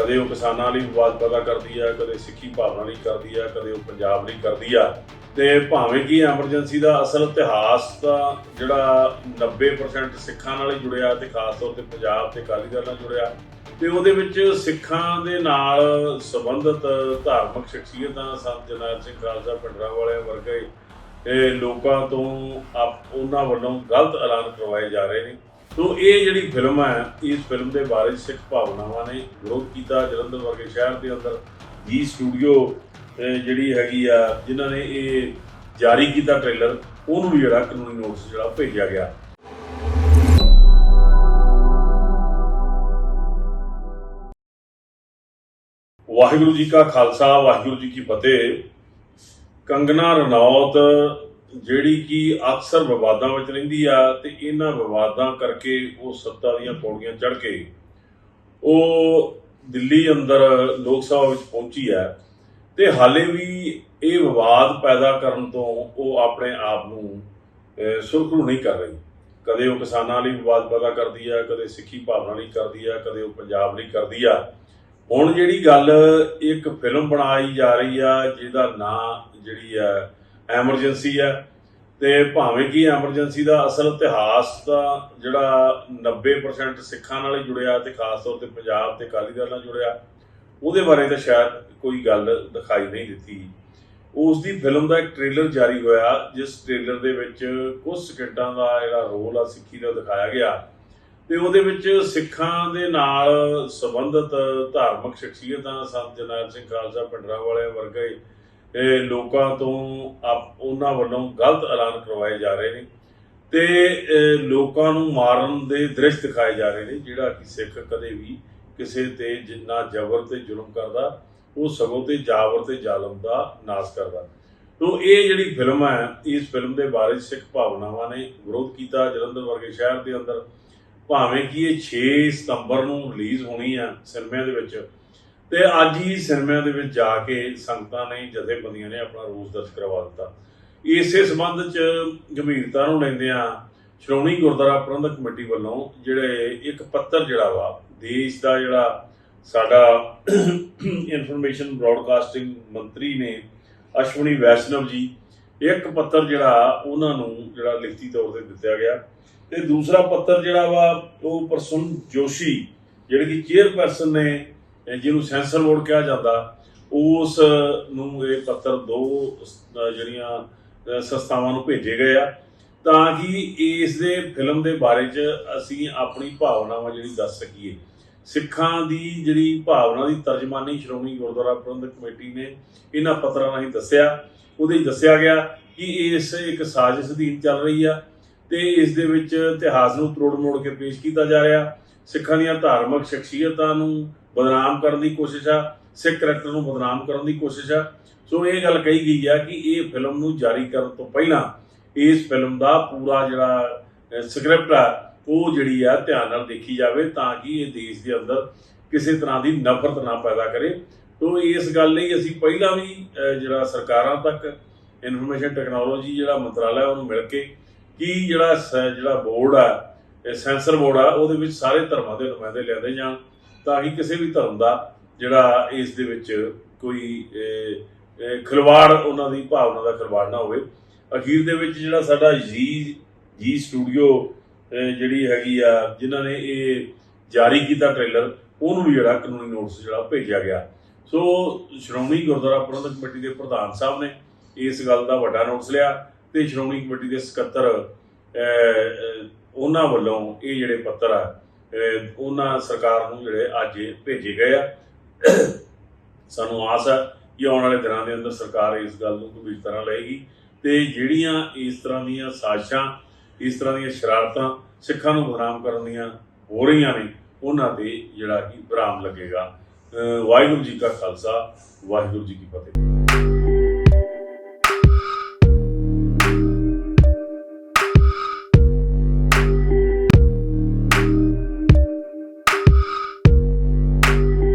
ਕਦੇ ਉਹ ਕਿਸਾਨਾਂ ਲਈ ਵਿਵਾਦ ਪੈਦਾ ਕਰਦੀ ਆ, ਕਦੇ ਸਿੱਖੀ ਭਾਵਨਾ ਲਈ ਕਰਦੀ ਆ, ਕਦੇ ਉਹ ਪੰਜਾਬ ਲਈ ਕਰਦੀ ਆ। ਤੇ ਭਾਵੇਂ ਕਿ ਐਮਰਜੈਂਸੀ ਦਾ ਅਸਲ ਇਤਿਹਾਸ ਤਾਂ ਜਿਹੜਾ 90% ਸਿੱਖਾਂ ਨਾਲ ਹੀ ਜੁੜਿਆ ਤੇ ਖਾਸ ਤੌਰ ਤੇ ਪੰਜਾਬ ਤੇ ਅਕਾਲੀ ਦਲ ਨਾਲ ਜੁੜਿਆ, ਤੇ ਉਹਦੇ ਵਿੱਚ ਸਿੱਖਾਂ ਦੇ ਨਾਲ ਸੰਬੰਧਿਤ ਧਾਰਮਿਕ ਸ਼ਖਸੀਅਤਾਂ ਸੰਤ ਜਰਨੈਲ ਸਿੰਘ ਖਾਲਸਾ ਪਿੰਡਰਾਂ ਵਾਲਿਆਂ ਵਰਗੇ, ਇਹ ਲੋਕਾਂ ਤੋਂ ਆਪ ਉਹਨਾਂ ਵੱਲੋਂ ਗਲਤ ਐਲਾਨ ਕਰਵਾਏ ਜਾ ਰਹੇ ਨੇ। ਸੋ ਇਹ ਜਿਹੜੀ ਫਿਲਮ ਹੈ, ਇਸ ਫਿਲਮ ਦੇ ਬਾਰੇ ਸਿੱਖ ਭਾਵਨਾਵਾਂ ਨੇ ਵਿਰੋਧ ਕੀਤਾ ਜਲੰਧਰ ਵਰਗੇ ਸ਼ਹਿਰ ਦੇ ਅੰਦਰ। ਜੀ ਸਟੂਡੀਓ ਜਿਹੜੀ ਹੈਗੀ ਆ, ਜਿਨ੍ਹਾਂ ਨੇ ਇਹ ਜਾਰੀ ਕੀਤਾ ਟ੍ਰੇਲਰ ਉਹਨੂੰ ਵੀ ਜਿਹੜਾ ਕਾਨੂੰਨੀ ਨੋਟਿਸ ਜਿਹੜਾ ਭੇਜਿਆ ਗਿਆ। ਵਾਹਿਗੁਰੂ ਜੀ ਕਾ ਖਾਲਸਾ, ਵਾਹਿਗੁਰੂ ਜੀ ਕੀ ਫਤਿਹ। ਕੰਗਨਾ ਰਣੌਤ ਜਿਹੜੀ ਕਿ ਅਕਸਰ ਵਿਵਾਦਾਂ ਵਿੱਚ ਰਹਿੰਦੀ ਆ ਤੇ ਇਹਨਾਂ ਵਿਵਾਦਾਂ ਕਰਕੇ ਉਹ ਸੱਤਾ ਦੀਆਂ ਪੌੜੀਆਂ ਚੜ੍ਹ ਕੇ ਉਹ ਦਿੱਲੀ ਅੰਦਰ ਲੋਕ ਸਭਾ ਵਿੱਚ ਪਹੁੰਚੀ ਹੈ ਤੇ ਹਾਲੇ ਵੀ ਇਹ ਵਿਵਾਦ ਪੈਦਾ ਕਰਨ ਤੋਂ ਉਹ ਆਪਣੇ ਆਪ ਨੂੰ ਸੁਰਖਰੂ ਨਹੀਂ ਕਰ ਰਹੀ। ਕਦੇ ਉਹ ਕਿਸਾਨਾਂ ਲਈ ਵਿਵਾਦ ਪੈਦਾ ਕਰਦੀ ਆ, ਕਦੇ ਸਿੱਖੀ ਭਾਵਨਾ ਲਈ ਕਰਦੀ ਆ, ਕਦੇ ਉਹ ਪੰਜਾਬ ਲਈ ਕਰਦੀ ਆ। ਹੁਣ ਜਿਹੜੀ ਗੱਲ ਇੱਕ ਫਿਲਮ ਬਣਾਈ ਜਾ ਰਹੀ ਆ, ਜਿਹਦਾ ਨਾਂ ਜਿਹੜੀ ਆ ਐਮਰਜੈਂਸੀ ਆ। ਤੇ ਭਾਵੇਂ ਕਿ ਐਮਰਜੈਂਸੀ ਦਾ ਅਸਲ ਇਤਿਹਾਸ ਤਾਂ ਜਿਹੜਾ 90% ਸਿੱਖਾਂ ਨਾਲ ਹੀ ਜੁੜਿਆ ਤੇ ਖਾਸ ਤੌਰ ਤੇ ਪੰਜਾਬ ਤੇ ਅਕਾਲੀ ਦਲ ਨਾਲ ਜੁੜਿਆ, ਉਹਦੇ ਬਾਰੇ ਤਾਂ ਸ਼ਾਇਦ ਕੋਈ ਗੱਲ ਦਿਖਾਈ ਨਹੀਂ ਦਿੱਤੀ। ਉਸ ਦੀ ਫਿਲਮ ਦਾ ਇੱਕ ਟ੍ਰੇਲਰ ਜਾਰੀ ਹੋਇਆ, ਜਿਸ ਟ੍ਰੇਲਰ ਦੇ ਵਿੱਚ ਕੁਝ ਸਕਿੰਟਾਂ ਦਾ ਜਿਹੜਾ ਰੋਲ ਆ ਸਿੱਖੀ ਦਾ ਦਿਖਾਇਆ ਗਿਆ। ਤੇ ਉਹਦੇ ਵਿੱਚ ਸਿੱਖਾਂ ਦੇ ਨਾਲ ਸੰਬੰਧਿਤ ਧਾਰਮਿਕ ਸ਼ਖਸੀਅਤਾਂ ਸੰਤ ਜਰਨੈਲ ਸਿੰਘ ਖਾਲਸਾ ਪਿੰਡਰਾਂ ਵਾਲਿਆਂ ਵਰਗੇ ਲੋਕਾਂ ਤੋਂ ਉਹਨਾਂ ਵੱਲੋਂ ਗਲਤ ਐਲਾਨ ਕਰਵਾਏ ਜਾ ਰਹੇ ਨੇ ਤੇ ਲੋਕਾਂ ਨੂੰ ਮਾਰਨ ਦੇ ਦ੍ਰਿਸ਼ ਦਿਖਾਏ ਜਾ ਰਹੇ ਨੇ, ਜਿਹੜਾ ਕਿ ਸਿੱਖ ਕਦੇ ਵੀ ਕਿਸੇ ਤੇ ਜਿੰਨਾ ਜ਼ਬਰ ਤੇ ਜ਼ੁਲਮ ਕਰਦਾ, ਉਹ ਸਗੋਂ ਤੇ ਜਾਬਰ ਤੇ ਜ਼ਾਲਮ ਦਾ ਨਾਸ ਕਰਦਾ। ਤੋ ਇਹ ਜਿਹੜੀ ਫਿਲਮ ਹੈ, ਇਸ ਫਿਲਮ ਦੇ ਬਾਰੇ ਸਿੱਖ ਭਾਵਨਾਵਾਂ ਨੇ ਵਿਰੋਧ ਕੀਤਾ ਜਲੰਧਰ ਵਰਗੇ ਸ਼ਹਿਰ ਦੇ ਅੰਦਰ। ਭਾਵੇਂ ਕਿ ਇਹ 6 ਸਤੰਬਰ ਨੂੰ ਰਿਲੀਜ਼ ਹੋਣੀ ਆ ਸਿਨੇਮਿਆਂ ਦੇ ਵਿੱਚ ਤੇ ਅੱਜ ਹੀ ਸਿਨੇਮਿਆਂ ਦੇ ਵਿੱਚ ਜਾ ਕੇ ਸੰਗਤਾਂ ਨੇ, ਜਥੇਬੰਦੀਆਂ ਨੇ ਆਪਣਾ ਰੋਸ ਦਰਜ ਕਰਵਾ ਦਿੱਤਾ। ਇਸੇ ਸੰਬੰਧ ਚ ਗੰਭੀਰਤਾ ਨੂੰ ਲੈਂਦਿਆਂ ਸ਼੍ਰੋਮਣੀ ਗੁਰਦੁਆਰਾ ਪ੍ਰਬੰਧਕ ਕਮੇਟੀ ਵੱਲੋਂ ਜਿਹੜੇ ਇੱਕ ਪੱਤਰ ਜਿਹੜਾ ਵਾ, ਦੇਸ਼ ਦਾ ਜਿਹੜਾ ਸਾਡਾ ਇਨਫੋਰਮੇਸ਼ਨ ਬ੍ਰਾਡਕਾਸਟਿੰਗ ਮੰਤਰੀ ਨੇ, ਅਸ਼ਵਨੀ ਵੈਸ਼ਨਵ ਜੀ, ਇੱਕ ਪੱਤਰ ਜਿਹੜਾ ਉਹਨਾਂ ਨੂੰ ਜਿਹੜਾ ਲਿਖਤੀ ਤੌਰ ਤੇ ਦਿੱਤਾ ਗਿਆ। ਤੇ ਦੂਸਰਾ ਪੱਤਰ ਜਿਹੜਾ ਵਾ, ਉਹ ਪ੍ਰਸੁਨ ਜੋਸ਼ੀ, ਜਿਹੜੇ ਕਿ ਚੇਅਰਪਰਸਨ ਨੇ ਜਿਹਨੂੰ ਸੈਂਸਰ ਬੋਰਡ ਕਿਹਾ ਜਾਂਦਾ, ਉਸ ਨੂੰ ਇਹ ਪੱਤਰ ਦੋ ਜਿਹੜੀਆਂ ਸੰਸਥਾਵਾਂ ਨੂੰ ਭੇਜੇ ਗਏ ਆ। ਤਾਂ ਕਿ ਇਸ ਦੇ ਫਿਲਮ ਦੇ ਬਾਰੇ ਚ ਅਸੀਂ ਆਪਣੀ ਭਾਵਨਾਵਾਂ ਜਿਹੜੀ ਦੱਸ ਸਕੀਏ। ਸਿੱਖਾਂ ਦੀ ਜਿਹੜੀ ਭਾਵਨਾ ਦੀ ਤਰਜਮਾਨੀ ਸ਼੍ਰੋਮਣੀ ਗੁਰਦੁਆਰਾ ਪ੍ਰਬੰਧਕ ਕਮੇਟੀ ਨੇ ਇਹਨਾਂ ਪੱਤਰਾਂ ਰਾਹੀਂ ਦੱਸਿਆ। ਉਹਦੇ ਦੱਸਿਆ ਗਿਆ ਕਿ ਇਸ ਇੱਕ ਸਾਜ਼ਿਸ਼ ਅਧੀਨ ਚੱਲ ਰਹੀ ਆ ਤੇ ਇਸ ਦੇ ਵਿੱਚ ਇਤਿਹਾਸ ਨੂੰ ਤਰੋੜ ਮੋੜ ਕੇ ਪੇਸ਼ ਕੀਤਾ ਜਾ ਰਿਹਾ। ਸਿੱਖਾਂ ਦੀਆਂ ਧਾਰਮਿਕ ਸ਼ਖਸੀਅਤਾਂ ਨੂੰ ਬਦਨਾਮ ਕਰਨ ਦੀ ਕੋਸ਼ਿਸ਼ ਆ, ਸਿੱਖ ਕਰੈਕਟਰ ਨੂੰ ਬਦਨਾਮ ਕਰਨ ਦੀ ਕੋਸ਼ਿਸ਼ ਆ। ਸੋ ਇਹ ਗੱਲ ਕਹੀ ਗਈ ਆ ਕਿ ਇਹ ਫਿਲਮ ਨੂੰ ਜਾਰੀ ਕਰਨ ਤੋਂ ਪਹਿਲਾਂ ਇਸ ਫਿਲਮ ਦਾ ਪੂਰਾ ਜਿਹੜਾ ਸਕ੍ਰਿਪਟ ਆ, ਉਹ ਜਿਹੜੀ ਆ ਧਿਆਨ ਨਾਲ ਦੇਖੀ ਜਾਵੇ ਤਾਂ ਕਿ ਇਹ ਦੇਸ਼ ਦੇ ਅੰਦਰ ਕਿਸੇ ਤਰ੍ਹਾਂ ਦੀ ਨਫ਼ਰਤ ਨਾ ਪੈਦਾ ਕਰੇ। ਤੋਂ ਇਸ ਗੱਲ ਲਈ ਅਸੀਂ ਪਹਿਲਾਂ ਵੀ ਜਿਹੜਾ ਸਰਕਾਰਾਂ ਤੱਕ ਇਨਫੋਰਮੇਸ਼ਨ ਟੈਕਨੋਲੋਜੀ ਜਿਹੜਾ ਮੰਤਰਾਲਾ ਉਹਨੂੰ ਮਿਲ ਕੇ ਕੀ ਜਿਹੜਾ ਸ- ਜਿਹੜਾ ਬੋਰਡ ਆ ਸੈਂਸਰ ਬੋਰਡ ਆ, ਉਹਦੇ ਵਿੱਚ ਸਾਰੇ ਧਰਮਾਂ ਦੇ ਨੁਮਾਇੰਦੇ ਲਿਆਂਦੇ ਜਾਣ ਤਾਂ ਕਿ ਕਿਸੇ ਵੀ ਧਰਮ ਦਾ ਜਿਹੜਾ ਇਸ ਦੇ ਵਿੱਚ ਕੋਈ ਖਿਲਵਾੜ ਉਹਨਾਂ ਦੀ ਭਾਵਨਾ ਦਾ ਖਿਲਵਾੜ ਨਾ ਹੋਵੇ। ਅਖੀਰ ਦੇ ਵਿੱਚ ਜਿਹੜਾ ਸਾਡਾ ਜੀ ਜੀ ਸਟੂਡੀਓ ਜਿਹੜੀ ਹੈਗੀ ਆ, ਜਿਨ੍ਹਾਂ ਨੇ ਇਹ ਜਾਰੀ ਕੀਤਾ ਟ੍ਰੇਲਰ, ਉਹਨੂੰ ਵੀ ਜਿਹੜਾ ਕਾਨੂੰਨੀ ਨੋਟਿਸ ਜਿਹੜਾ ਭੇਜਿਆ ਗਿਆ। ਸੋ ਸ਼੍ਰੋਮਣੀ ਗੁਰਦੁਆਰਾ ਪ੍ਰਬੰਧਕ ਕਮੇਟੀ ਦੇ ਪ੍ਰਧਾਨ ਸਾਹਿਬ ਨੇ ਇਸ ਗੱਲ ਦਾ ਵੱਡਾ ਨੋਟਿਸ ਲਿਆ ਤੇ ਸ਼੍ਰੋਮਣੀ ਕਮੇਟੀ ਦੇ ਸਕੱਤਰ ਉਹਨਾਂ ਵੱਲੋਂ ਇਹ ਜਿਹੜੇ ਪੱਤਰ ਆ ਉਹਨਾਂ ਸਰਕਾਰ ਨੂੰ ਜਿਹੜੇ ਅੱਜ ਭੇਜੇ ਗਏ ਆ। ਸਾਨੂੰ ਆਸ ਹੈ ਕਿ ਆਉਣ ਵਾਲੇ ਦਿਨਾਂ ਦੇ ਅੰਦਰ ਸਰਕਾਰ ਇਸ ਗੱਲ ਨੂੰ ਗੰਭੀਰ ਤਰ੍ਹਾਂ ਲਏਗੀ ਤੇ ਜਿਹੜੀਆਂ ਇਸ ਤਰ੍ਹਾਂ ਦੀਆਂ ਸਾਜ਼ਿਸ਼ਾਂ, ਇਸ ਤਰ੍ਹਾਂ ਦੀਆਂ ਸ਼ਰਾਰਤਾਂ ਸਿੱਖਾਂ ਨੂੰ ਬਦਨਾਮ ਕਰਨ ਦੀਆਂ ਹੋ ਰਹੀਆਂ ਨੇ, ਉਹਨਾਂ ਤੇ ਜਿਹੜਾ ਕਿ ਵਿਰਾਮ ਲੱਗੇਗਾ। ਵਾਹਿਗੁਰੂ ਜੀ ਕਾ ਖਾਲਸਾ, ਵਾਹਿਗੁਰੂ ਜੀ ਕੀ ਫਤਿਹ।